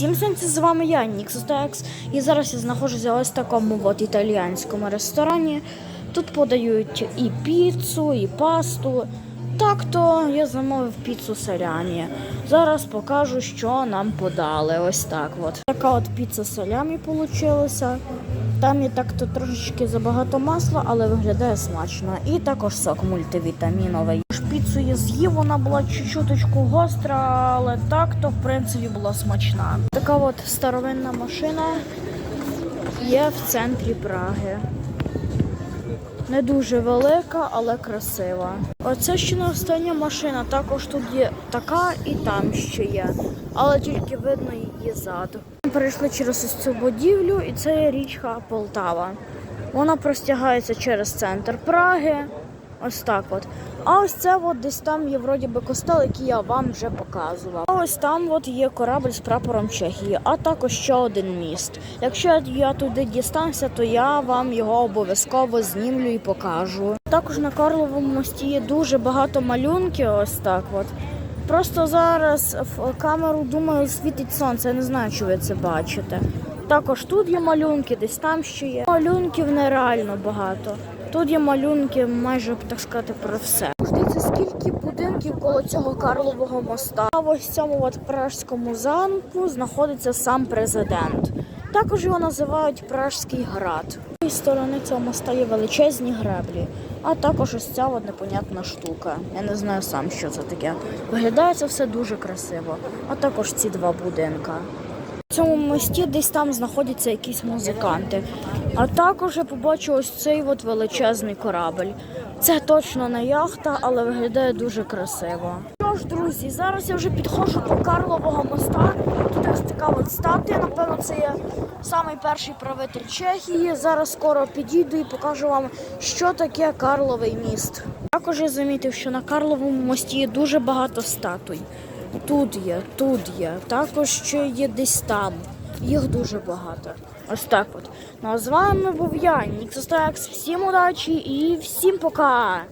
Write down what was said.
Всім сенсі, з вами я, Ніксостекс, і зараз я знаходжуся ось в такому от італіянському ресторані. Тут подають і піцу, і пасту. Так то я замовив піцу салямі. Зараз покажу, що нам подали. Ось так от. Така от піца салямі вийшла. Там є так то трошечки забагато масла, але виглядає смачно. І також сок мультивітаміновий. Ж Піцу я з'їв, вона була чуть-чуточку гостра, але так то в принципі була смачна. Така от старовинна машина є в центрі Праги. Не дуже велика, але красива. Оце ще не остання машина. Також тут є така і там ще є, але тільки видно її ззаду. Перейшли через ось цю будівлю, і це річка Полтава. Вона простягається через центр Праги. Ось так от. А ось це от десь там є вроді би костел, який я вам вже показував. А ось там от є корабль з прапором Чехії, а також ще один міст. Якщо я туди дістануся, то я вам його обов'язково знімлю і покажу. Також на Карловому мості є дуже багато малюнків. Ось так от. Просто зараз в камеру думаю світить сонце. Я не знаю, чи ви це бачите. Також тут є малюнки, десь там ще є. Малюнків нереально багато. Тут є малюнки майже так сказати про все. Дивіться, скільки будинків коло цього Карлового моста. А ось в цьому от пражському замку знаходиться сам президент. Також його називають Пражський град. З цієї сторони цього моста є величезні греблі, а також ось ця от непонятна штука. Я не знаю сам, що це таке. Виглядає це все дуже красиво. А також ці два будинка. В цьому мості десь там знаходяться якісь музиканти. А також я побачив ось цей от величезний корабль. Це точно не яхта, але виглядає дуже красиво. Ж, друзі, зараз я вже підходжу до Карлового моста. Тут ось така от статуя. Напевно, це є самий перший правитель Чехії. Зараз скоро підійду і покажу вам, що таке Карловий міст. Також я замітив, що на Карловому мості є дуже багато статуй. Тут є, тут є, також ще є десь там. Їх дуже багато. Ось так от. Ну а з вами був я, Ніксостекс. Всім удачі і всім пока!